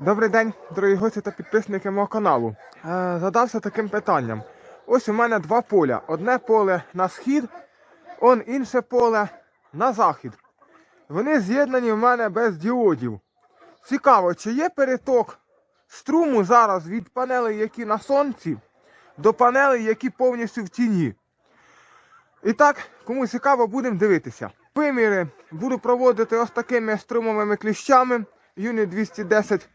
Добрий день, дорогі гості та підписники мого каналу. Е, задався таким питанням. Ось у мене два поля. Одне поле на схід, он інше поле на захід. Вони з'єднані в мене без діодів. Цікаво, чи є переток струму зараз від панелей, які на сонці, до панелей, які повністю в тіні. І так, кому цікаво, будемо дивитися. Виміри буду проводити ось такими струмовими кліщами. Юні 210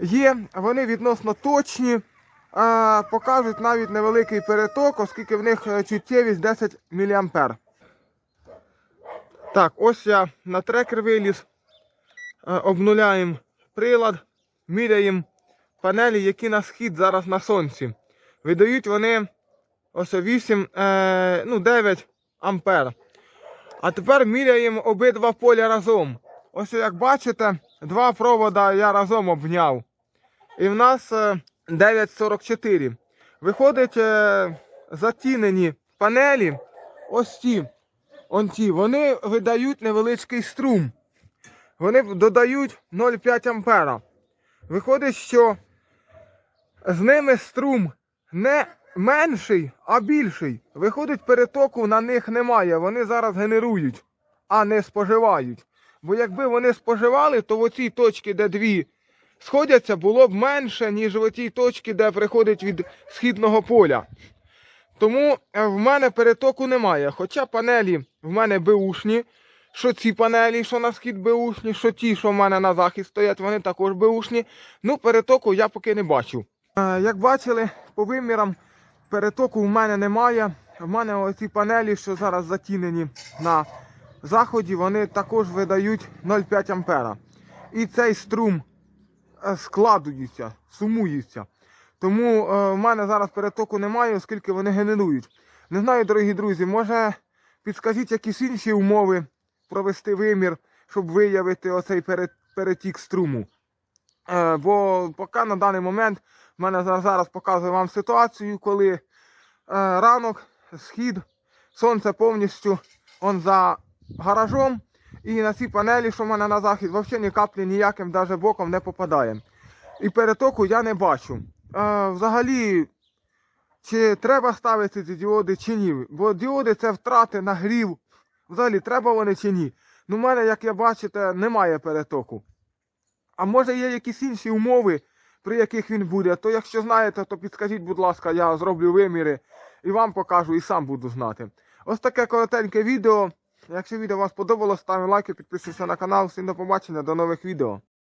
є. Вони відносно точні. Покажуть навіть невеликий переток, оскільки в них е, чуттєвість 10 мА. Так, ось я на трекер виліз. Е, Обнуляємо прилад, міряємо панелі, які на схід зараз на сонці. Видають вони ось 8, е, ну 9 ампер. А тепер міряємо обидва поля разом. Ось як бачите, два провода я разом обняв. І в нас е, 9,44. Виходить, е, затінені панелі, ось ті, он ті, вони видають невеличкий струм. Вони додають 0,5 ампера. Виходить, що з ними струм не менший, а більший. Виходить, перетоку на них немає. Вони зараз генерують, а не споживають. Бо якби вони споживали, то в оцій точці, де дві сходяться, було б менше, ніж в тій точці, де приходить від східного поля. Тому е, в мене перетоку немає. Хоча панелі в мене беушні, що ці панелі, що на схід беушні, що ті, що в мене на захід стоять, вони також беушні. Ну, перетоку я поки не бачу. Е, Як бачили, по вимірам перетоку в мене немає. В мене оці панелі, що зараз затінені на заході, вони також видають 0,5 ампера. І цей струм е, складується, сумується. Тому е, в мене зараз перетоку немає, оскільки вони генерують. Не знаю, дорогі друзі, може підскажіть якісь інші умови провести вимір, щоб виявити оцей перетік струму. Е, бо поки на даний момент в мене зараз, показую вам ситуацію, коли ранок, схід, сонце повністю он за гаражом. І на ці панелі, що в мене на захід, взагалі ні каплі ніяким даже боком не попадає. І перетоку я не бачу. Е, взагалі, чи треба ставити ці діоди чи ні. Бо діоди це втрати нагрів. Взагалі, треба вони чи ні. Ну, в мене, як я бачите, немає перетоку. А може є якісь інші умови, при яких він буде, то якщо знаєте, то підскажіть, будь ласка, я зроблю виміри і вам покажу, і сам буду знати. Ось таке коротеньке відео. Якщо відео вам сподобалось, ставимо лайки, підписуйтесь на канал. Всім до побачення, до нових відео.